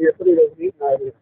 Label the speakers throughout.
Speaker 1: எப்படி இருக்கு? நான் இருக்கு.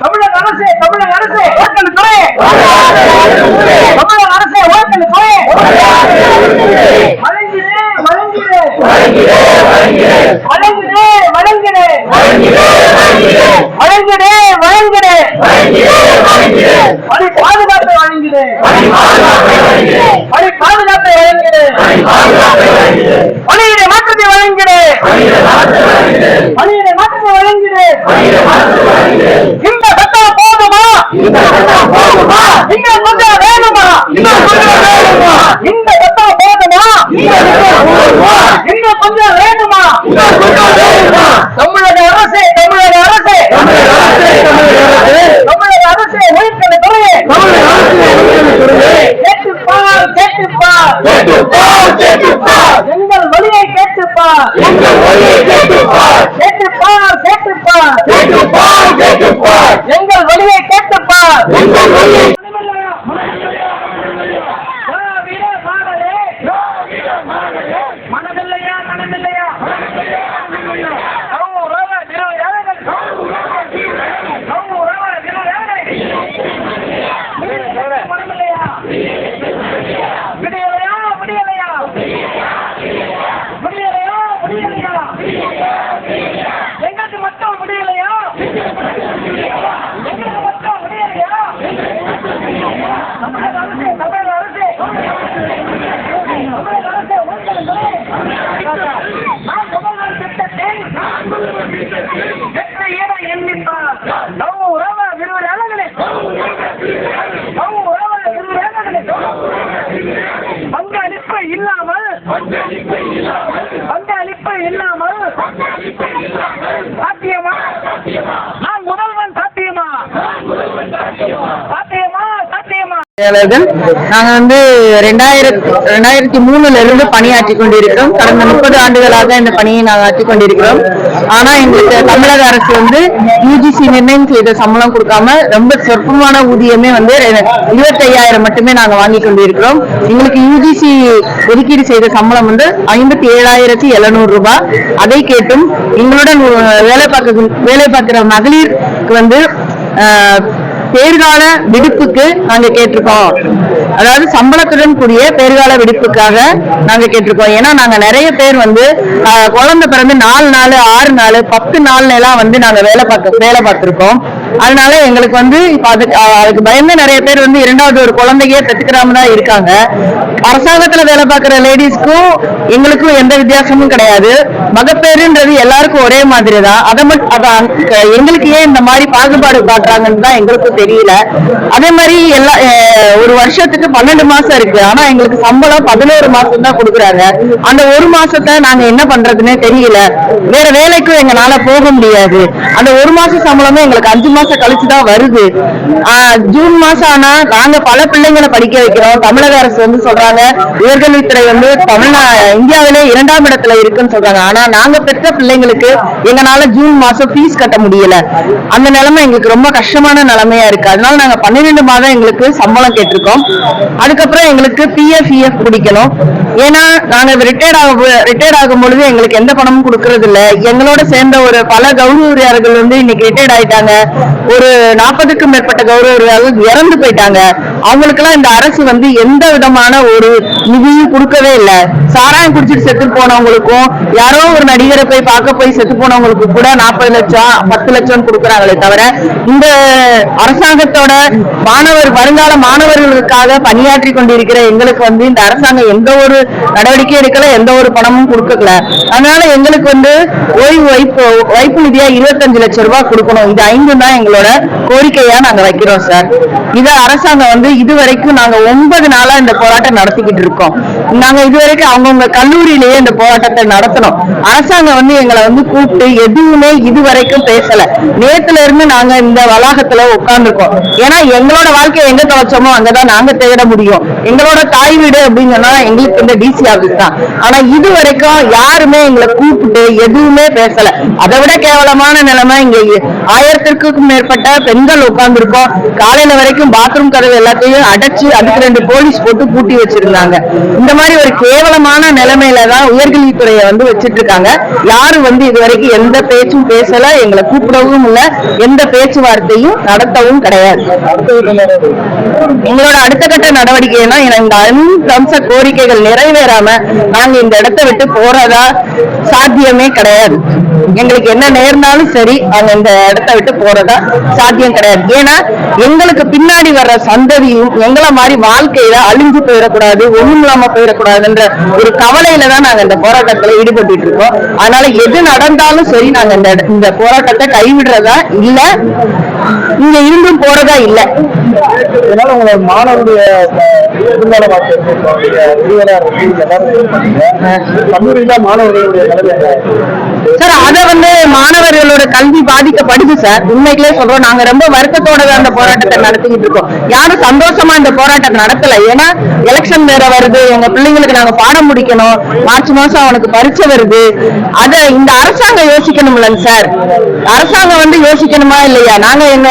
Speaker 2: தமிழக அரசே தமிழக அரசே ஓட்டல் துறை தமிழக அரசே ஓட்டல் துறை வழங்கிடு வழங்கிடு வழங்கிடு வழங்கிடு வழங்கிடு வழங்கிடு பணி பாதுகாப்பை வழங்கிடு பணி பாதுகாப்பை வழங்கிடு பணியிட மாற்றத்தை வழங்கிடு பணியிட மாற்றத்தை வழங்கிடு இந்த சட்டம் போதுமா இன்னும் கொஞ்சம் வேணுமா இன்னும் கொஞ்சம் வேணுமா இந்த சட்டம் போதுமா இன்னும் கொஞ்சம் வேணுமா? தமிழக அரசே. தமிழக அரசே தமிழக அரசே. உயிர்களை துறையே. கேட்டுப்பார் கேட்டுப்பார். எங்கள் வழியை கேட்டுப்பார். கேட்டுப்பார். கேட்டுப்பார் எங்கள் வழியை கேட்டுப்பார். மனதில்லையா மனதில்லையா கௌரவ நிறுவனங்கள். கௌரவ நிறுவனங்கள். மனதில்லையா? விடியலையா விடியலையா விடியலையா விடியலையா எங்களுக்கு மட்டும் விடியலையா எங்களுக்கு மட்டும் விடியலையா தமிழக அரசு தமிழக அரசு தமிழக அரசு உங்களுடைய நான் முதல்வர் திட்டத்தில் வெற்றி என எண்ணிப்பார் கௌரவ விருதுகளே கௌரவ விருதுகளே பங்களிப்பு இல்லாமல் பங்களிப்பு இல்லாமல் சாத்தியமா நான் முதல்வன் சாத்தியமா சாத்தியமா சாத்தியமா
Speaker 3: செயலாளர்கள் நாங்க வந்து ரெண்டாயிரத்தி ரெண்டாயிரத்தி மூணுல இருந்து பணியாற்றி கொண்டிருக்கிறோம். கடந்த முப்பது ஆண்டுகளாக இந்த பணியை நாங்கள் ஆற்றி கொண்டிருக்கிறோம். ஆனா எங்களுக்கு தமிழக அரசு வந்து யூஜிசி நிர்ணயம் செய்த சம்பளம் கொடுக்காம ரொம்ப சொற்பமான ஊதியமே வந்து இருபத்தையாயிரம் மட்டுமே நாங்க வாங்கி கொண்டிருக்கிறோம். எங்களுக்கு யூஜிசி ஒதுக்கீடு செய்த சம்பளம் வந்து ஐம்பத்தி ஏழாயிரத்தி எழுநூறு ரூபாய். அதை கேட்டும் எங்களுடன் வேலை பார்க்க வேலை பார்க்கிற மகளிருக்கு வந்து ஆஹ், பேர்கால விடுப்புக்கு நாங்க கேட்டிருக்கோம். அதாவது சம்பளத்துடன் கூடிய பேர்கால விடுப்புக்காக நாங்க கேட்டிருக்கோம். ஏன்னா நாங்க நிறைய பேர் வந்து ஆஹ், குழந்தை பிறந்து நாலு நாள் ஆறு நாள் பத்து நாள்ல எல்லாம் வந்து நாங்க வேலை பார்க்க வேலை பார்த்திருக்கோம். அதனால எங்களுக்கு வந்து இப்ப அதுக்கு அதுக்கு பயந்து நிறைய பேர் வந்து இரண்டாவது ஒரு குழந்தையே பெற்றுக்கிறாம தான் இருக்காங்க. அரசாங்கத்துல வேலை பார்க்கிற லேடிஸ்க்கும் எங்களுக்கும் எந்த வித்தியாசமும் கிடையாது. மகப்பேறுன்றது எல்லாருக்கும் ஒரே மாதிரி தான் அதை மட்டும் அதான் எங்களுக்கு ஏன் இந்த மாதிரி பாகுபாடு காட்டுறாங்கன்னு தான் எங்களுக்கும் தெரியல. அதே மாதிரி எல்லா ஒரு வருஷத்துக்கு பன்னெண்டு மாசம் இருக்கு. ஆனா எங்களுக்கு சம்பளம் பதினோரு மாசம் தான் கொடுக்குறாங்க. அந்த ஒரு மாசத்தை நாங்க என்ன பண்றதுன்னே தெரியல. வேற வேலைக்கும் எங்களால போக முடியாது. அந்த ஒரு மாசம் சம்பளமே எங்களுக்கு அஞ்சு மாசம் கழிச்சு தான் வருது. ஆஹ், ஜூன் மாசம் ஆனா நாங்க பல பிள்ளைங்களை படிக்க வைக்கிறோம். தமிழக அரசு வந்து சொல்றாங்க உயர்கல்வித்துறை வந்து தமிழ்நா இந்தியாவிலே இரண்டாம் இடத்துல இருக்குன்னு சொல்றாங்க. ஆனா நாங்க பெற்ற பிள்ளைங்களுக்கு எங்களால ஜூன் மாசம் ஃபீஸ் கட்ட முடியல. அந்த நிலைமை எங்களுக்கு ரொம்ப கஷ்டமான நிலைமையா இருக்கு. அதனால நாங்க பன்னிரெண்டு மாதம் எங்களுக்கு சம்பளம் கேட்டிருக்கோம். அதுக்கப்புறம் எங்களுக்கு பிஎஃப் இஎஃப் பிடிக்கணும். ஏன்னா நாங்க ரிட்டையர்ட் ஆக ரிட்டையர்ட் ஆகும் பொழுது எங்களுக்கு எந்த பணமும் கொடுக்கறது இல்ல எங்களோட சேர்ந்த ஒரு பல கௌரவரியார்கள் வந்து இன்னைக்கு ரிட்டையர்ட் ஆயிட்டாங்க. ஒரு நாற்பதுக்கும் மேற்பட்ட கௌரவரியார்கள் இறந்து போயிட்டாங்க. அவங்களுக்கெல்லாம் இந்த அரசு வந்து எந்த விதமான ஒரு நிதியும் கொடுக்கவே இல்லை. சாராயம் குடிச்சிட்டு செத்து போனவங்களுக்கும் யாரோ ஒரு நடிகரை போய் பார்க்க போய் செத்து போனவங்களுக்கு கூட நாற்பது லட்சம் பத்து லட்சம் கொடுக்குறாங்களே தவிர இந்த அரசாங்கத்தோட மாணவர் வருங்கால மாணவர்களுக்காக பணியாற்றி கொண்டிருக்கிற எங்களுக்கு வந்து இந்த அரசாங்கம் எந்த ஒரு நடவடிக்கையும் எடுக்கல எந்த ஒரு பணமும் கொடுக்கல. அதனால எங்களுக்கு வந்து ஓய்வு வைப்பு வைப்பு நிதியா இருபத்தஞ்சு லட்சம் ரூபாய் கொடுக்கணும். இது ஐந்து தான் எங்களோட கோரிக்கையா நாங்க வைக்கிறோம் சார். இதை அரசாங்கம் வந்து இது வரைக்கும் நாங்க ஒன்பது நாளா இந்த போராட்டம் நடத்திக்கிட்டு இருக்கோம். நாங்க இதுவரைக்கும் அவங்கவுங்க கல்லூரியிலேயே இந்த போராட்டத்தை நடத்தணும் அரசாங்கம் வந்து எங்களை வந்து கூப்பிட்டு எதுவுமே இது வரைக்கும் பேசல. நேத்துல இருந்து நாங்க இந்த வளாகத்துல உட்கார்ந்துருக்கோம். ஏன்னா எங்களோட வாழ்க்கையை எங்க தொலைச்சோமோ அங்கதான் நாங்க தேட முடியும். எங்களோட தாய் வீடு அப்படின்னு சொன்னா எங்களுக்கு இந்த டிசி ஆபீஸ் தான். ஆனா இது வரைக்கும் யாருமே எங்களை கூப்பிட்டு எதுவுமே பேசல. அதை விட கேவலமான நிலைமை இங்க ஆயிரத்திற்கும் மேற்பட்ட பெண்கள் உட்கார்ந்துருக்கோம். காலையில வரைக்கும் பாத்ரூம் கதவு எல்லாத்தையும் அடைச்சு அதுக்கு ரெண்டு போலீஸ் போட்டு பூட்டி வச்சிருந்தாங்க. இந்த மாதிரி ஒரு கேவலமான நிலைமையில தான் உயர்கல்வித்துறையை வந்து வச்சிட்டு இருக்காங்க யாரும் வந்து இது வரைக்கும் எந்த பேச்சும் பேசல எங்களை கூப்பிடவும் இல்ல எந்த பேச்சுவார்த்தையும் நடத்தவும் கிடையாது. எங்களோட அடுத்த கட்ட நடவடிக்கைனா இந்த ஐந்து அம்ச கோரிக்கைகள் நிறைவேறாம நாங்க இந்த இடத்தை விட்டு போறதா சாத்தியமே கிடையாது. எங்களுக்கு என்ன நேர்ந்தாலும் சரி நாங்க இந்த இடத்தை விட்டு போறதா சாத்தியம் கிடையாது. ஏன்னா எங்களுக்கு பின்னாடி வர்ற சந்ததி எங்களை மாதிரி வாழ்க்கையில அழிஞ்சு போயிடக்கூடாது ஒண்ணும் இல்லாம போயிடக்கூடாதுன்ற ஒரு கவலையில தான் நாங்க இந்த போராட்டத்துல ஈடுபட்டு இருக்கோம். அதனால எது நடந்தாலும் சரி நாங்க இந்த இந்த போராட்டத்தை கைவிடுறதா இல்ல இங்க இருந்தும் போறதா இல்ல.
Speaker 4: இதனால உங்களோட மாணவருடைய எதிர்கால வாழ்க்கை கல்லூரியில மாணவர்களுடைய நிலைமை என்ன?
Speaker 3: சார் அத வந்து மாணவர்களோட கல்வி பாதிக்கப்படுது சார் உண்மைகளே சொல்றோம் நாங்க ரொம்ப வருத்தத்தோட அந்த போராட்டத்தை நடத்திக்கிட்டு இருக்கோம். யாரும் சந்தோஷமா இந்த போராட்டத்தை நடத்தல. ஏன்னா எலெக்ஷன் வேற வருது எங்க பிள்ளைங்களுக்கு நாங்க பாடம் முடிக்கணும் மார்ச் மாசம் அவனுக்கு பரீட்சை வருது. அத இந்த அரசாங்கம் யோசிக்கணும்லங்க சார் அரசாங்கம் வந்து யோசிக்கணுமா இல்லையா? நாங்க எங்க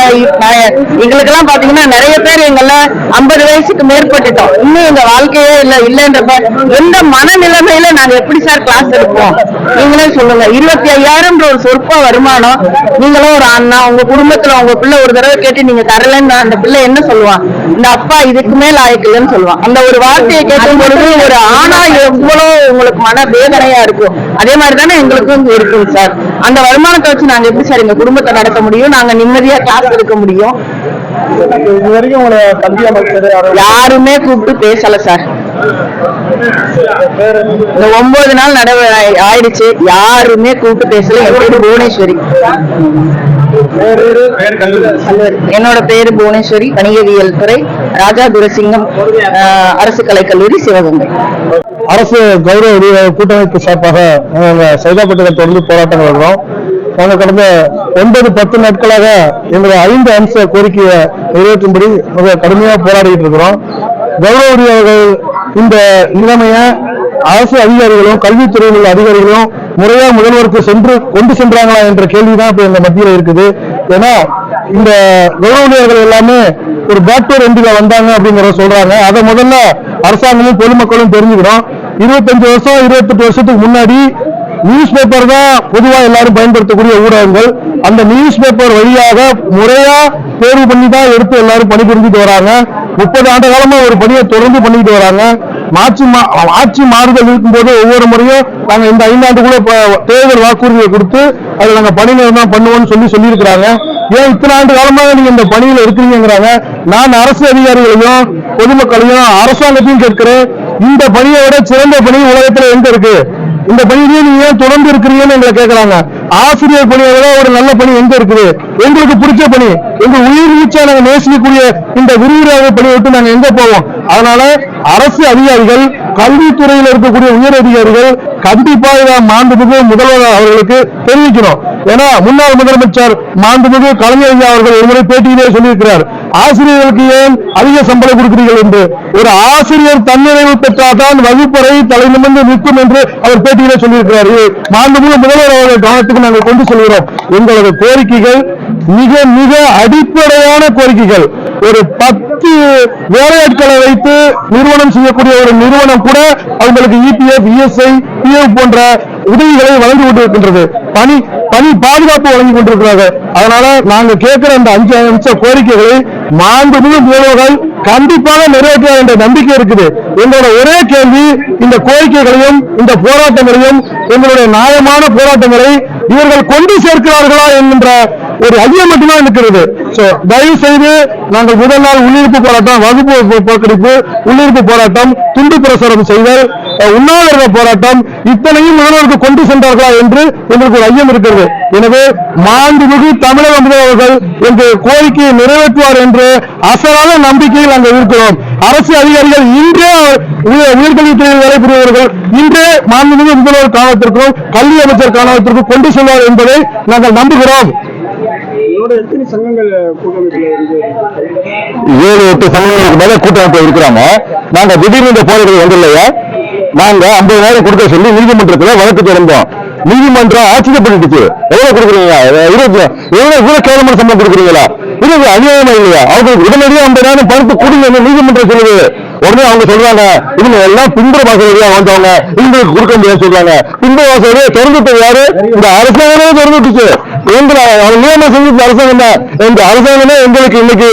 Speaker 3: எங்களுக்கு எல்லாம் பாத்தீங்கன்னா நிறைய பேர் எங்கள ஐம்பது வயசுக்கு மேற்பட்டுட்டோம். இன்னும் எங்க வாழ்க்கையே இல்ல இல்லன்றப்ப எந்த மனநிலைமையில நாங்க எப்படி சார் கிளாஸ் எடுப்போம்? நீங்களே சொல்லுங்க. இருபத்தி ஐயாயிரம்ன்ற ஒரு சொற்ப வருமானம் நீங்களும் ஒரு அண்ணா உங்க குடும்பத்துல உங்க பிள்ளை ஒரு தடவை கேட்டு நீங்க தரலன்னு அந்த பிள்ளை என்ன சொல்லுவான் இந்த அப்பா இதுக்கு மேல ஆயிக்கலன்னு சொல்லுவான் அந்த ஒரு வார்த்தையை கேட்கும் பொழுது ஒரு ஆணா எவ்வளவு உங்களுக்கு மன வேதனையா இருக்கும் அதே மாதிரி தானே எங்களுக்கும் இருக்கும் சார். அந்த வருமானத்தை வச்சு நாங்க எப்படி சார் எங்க குடும்பத்தை நடத்த முடியும்? நாங்க நிம்மதியா கிளாஸ் எடுக்க முடியும்.
Speaker 4: இது வரைக்கும் உங்களை கல்வி அமைச்சர் யாரும்
Speaker 3: கூப்பிட்டு பேசல சார் இந்த ஒன்பது நாள் நடவ ஆயிடுச்சு. யாருமே கூப்பிட்டு பேசல. என் பேரு புவனேஸ்வரி. என்னோட பேரு புவனேஸ்வரி வணிகவியல் துறை ராஜா துரசிங்கம் அரசு கலைக்கல்லூரி சிவகங்கை.
Speaker 4: அரசு கௌரவ கூட்டமைப்பு சார்பாக சைதாப்பட்டினம் தொடர்ந்து போராட்டம் வருகிறோம் நாங்கள் கடந்த ஒன்பது பத்து நாட்களாக எங்களுடைய ஐந்து அம்ச கோரிக்கையை நிறைவேற்றும்படி மிக கடுமையாக போராடிட்டு இருக்கிறோம். கௌரவரி அவர்கள் இந்த நிலைமையை அரசு அதிகாரிகளும் கல்வித்துறையில் உள்ள அதிகாரிகளும் முறையா முதல்வருக்கு சென்று கொண்டு சென்றாங்களா என்ற கேள்விதான் இப்ப எங்க மத்தியில இருக்குது. ஏன்னா இந்த கௌரவர்கள் எல்லாமே ஒரு பேக்டோர் எண்டில வந்தாங்க அப்படிங்கறத சொல்றாங்க. அதை முதல்ல அரசாங்கமும் பொதுமக்களும் தெரிஞ்சுக்கிறோம் இருபத்தஞ்சு வருஷம் இருபத்தெட்டு வருஷத்துக்கு முன்னாடி நியூஸ் பேப்பர் தான் பொதுவாக எல்லாரும் பயன்படுத்தக்கூடிய ஊடகங்கள். அந்த நியூஸ் பேப்பர் வழியாக முறையா தேர்வு பண்ணி தான் எடுத்து எல்லாரும் பணிபுரிஞ்சுட்டு வராங்க. முப்பது ஆண்டு காலமா ஒரு பணியை தொடர்ந்து பண்ணிட்டு வராங்க. ஆட்சி மா- ஆட்சி மாறுதல் இருக்கும்போது ஒவ்வொரு முறையும் நாங்க இந்த ஐந்தாண்டுக்குள்ள தேர்தல் வாக்குறுதியை கொடுத்து அதை நாங்க பணி தான் பண்ணுவோம்னு சொல்லி சொல்லியிருக்கிறாங்க. ஏன் இத்தனை ஆண்டு காலமாக நீங்க இந்த பணியில இருக்கிறீங்கிறாங்க நான் அரசு அதிகாரிகளையும் பொதுமக்களையும் அரசாங்கத்தையும் கேட்கிறேன். இந்த பணியை விட சிறந்த பணி உலகத்துல எங்க இருக்கு? இந்த பணியிலேயே நீங்க ஏன் தொடர்ந்து இருக்கிறீங்கன்னு எங்களை கேட்கறாங்க ஆசிரியர் பணியை ஒரு நல்ல பணி எங்க இருக்குது? எங்களுக்கு பிடிச்ச பணி எங்க உயிர் வீச்சா நாங்க நேசிக்கக்கூடிய இந்த விரிவுரை பணியை விட்டு நாங்க எங்க போவோம்? அதனால அரசு அதிகாரிகள் கல்வித்துறையில் இருக்கக்கூடிய உயர் அதிகாரிகள் கண்டிப்பா இதை மாண்புமிகு முதல்வர் அவர்களுக்கு தெரிவிக்கணும். ஏன்னா முன்னாள் முதலமைச்சர் மாண்புமிகு கலைஞர் ஐயா அவர்கள் ஒருமுறை பேட்டியிலே சொல்லியிருக்கிறார் ஆசிரியர்களுக்கு ஏன் அதிக சம்பளம் கொடுக்கிறீர்கள்? என்று. ஒரு ஆசிரியர் தன்னிறைவு பெற்றால்தான் வகுப்பறை தலை நிமிர்ந்து நிற்கும் என்று அவர் பேட்டியில சொல்லியிருக்கிறாரு. இது மாண்புமிகு முதல்வர் அவர்கள் கவனத்துக்கு நாங்கள் கொண்டு சொல்கிறோம். எங்களது கோரிக்கைகள் மிக மிக அடிப்படையான கோரிக்கைகள். ஒரு பத்து வேலையாட்களை வைத்து நிறுவனம் செய்யக்கூடிய ஒரு நிறுவனம் கூட அவங்களுக்கு இபிஎஃப் இஎஸ்ஐ பிஎஃப் போன்ற உதவிகளை வழங்கி கொண்டிருக்கின்றது. பணி பணி பாதுகாப்பு வழங்கி கொண்டிருக்கிறார்கள். அதனால நாங்க கேட்கிற அந்த அஞ்சு அம்ச கோரிக்கைகளை மாண்புமிகு முதல்வர்கள் கண்டிப்பாக நிறைவேற்றுவார் என்ற நம்பிக்கை இருக்குது. எங்களோட ஒரே கேள்வி இந்த கோரிக்கைகளையும் இந்த போராட்டங்களையும் எங்களுடைய நியாயமான போராட்டங்களை இவர்கள் கொண்டு சேர்க்கிறார்களா என்கின்ற ஒரு ஐயம் மட்டும்தான் இருக்கிறது சோ தயவு செய்து நாங்கள் முதல் நாள் உள்ளிருப்பு போராட்டம் வகுப்பு புறக்கணிப்பு உள்ளிருப்பு போராட்டம் துண்டு பிரசுரம் செய்தல் உண்ணாவிரத போராட்டம் இத்தனையும் மாணவர்கள் கொண்டு சென்றார்களா என்று எங்களுக்கு ஒரு ஐயம் இருக்கிறது. எனவே மாண்புமிகு தமிழக முதல்வர்கள் என்று எங்கள் கோரிக்கையை நிறைவேற்றுவார் என்று அசலான நம்பிக்கையில் நாங்கள் இருக்கிறோம். அரசு அதிகாரிகள் இன்றே உயர்கல்வித்துறையில் வேலை புரிபவர்கள் இன்றே மாண்புமிகு முதல்வர் காலத்திற்கும் கல்வி அமைச்சர் காலத்திற்கும் கொண்டு செல்வார் என்பதை நாங்கள் நம்புகிறோம்
Speaker 2: இதோட எத்தனை சங்கங்கள் கூட்டமைப்புல இருந்து
Speaker 4: ஏழு எட்டு சங்கங்களுக்கு மேல கூட்டமைப்பு இருக்கிறாங்க. நாங்க திடீர்னு இந்த போராட்டம் வந்துடலையா நாங்க ஐம்பதாயிரம் கொடுக்க சொல்லி நீதிமன்றத்துல வழக்கு தொடர்ந்தோம். நீதிமன்றம் ஆச்சரியப்பட்டுச்சு. எவ்வளவு கொடுக்குறீங்க? இருபத்தி எவ்வளவு இவ்வளவு கேவலமான சம்பளம் கொடுக்குறீங்களா? இது அநியாயமா இல்லையா? அவங்களுக்கு உடனடியாக ஐம்பதாயிரம் பணத்தை கொடுங்க நீதிமன்றம் சொல்லுது. உடனே அவங்க சொல்றாங்க இவங்க எல்லாம் பின்புற வாசல் வந்தவங்க இவங்களுக்கு கொடுக்க முடியாது சொல்றாங்க. பின்புற வாசல் வழியா திறந்துட்டது யாரு? இந்த அரசாங்கமே திறந்துட்டுச்சு. நியமனம் செஞ்சு அரசாங்கம் தான் இந்த அரசாங்கமே எங்களுக்கு இன்னைக்கு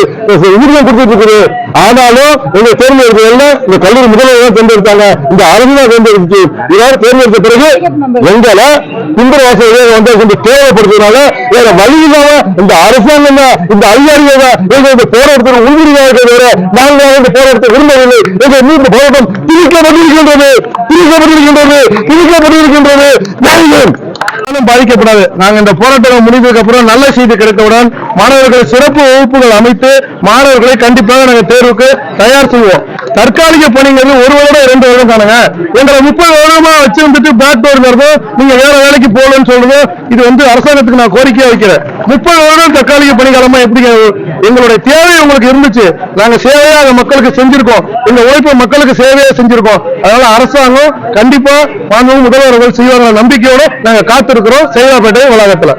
Speaker 4: உரிமை கொடுத்துட்டு இருக்குது. ஆனாலும் எங்க தேர்ந்தெடுக்கிறதுல இந்த கல்லூரி முதல்வர் தான் தேர்ந்தெடுத்தாங்க. இந்த அரசு தான் தேர்ந்தெடுத்து இவர் தேர்ந்தெடுத்த பிறகு எங்களை பின்புற வாசல் வந்து கொஞ்சம் தேவைப்படுறதுனால வேற வழி இல்லாம இந்த அரசாங்கம் தான் இந்த அதிகாரிகள் தான் எங்க இந்த போராட்டத்தில் உறுதியாக இருக்கிறத நாங்கள் இந்த போராட்டத்தை விரும்பவில்லை. எங்க மீண்டும் போராட்டம் திணிக்கப்பட்டிருக்கின்றது. திணிக்கப்பட்டிருக்கின்றது. திணிக்கப்பட்டிருக்கின்றது. நாங்கள் பாதிக்கப்படாது. நாங்க இந்த போராட்டம் முடிந்ததுக்கு அப்புறம் நல்ல செய்தி கிடைத்தவுடன் மாணவர்கள் சிறப்பு வகுப்புகள் அமைத்து மாணவர்களை கண்டிப்பாக நாங்க தேர்வுக்கு தயார் செய்வோம். தற்காலிக பணிங்கிறது ஒரு வருடம் இரண்டு வருடம் தானுங்க. எங்களை முப்பது வருடமா வச்சிருந்துட்டு பேக் டோர்ங்கிறதும் நீங்க வேற வேலைக்கு போகலன்னு சொல்றதும் இது வந்து அரசாங்கத்துக்கு நான் கோரிக்கையா வைக்கிறேன். முப்பது வருடம் தற்காலிக பணிகாலமா எப்படி எங்களுடைய தேவை உங்களுக்கு இருந்துச்சு. நாங்க சேவையா மக்களுக்கு செஞ்சிருக்கோம். எங்க உழைப்பை மக்களுக்கு சேவையா செஞ்சிருக்கோம். அதனால அரசாங்கம் கண்டிப்பா மாண்புமிகு முதல்வர்கள் செய்வாங்க நம்பிக்கையோட நாங்க இருக்கிறோம் சேவாப்பேட்டை வளாகத்துல.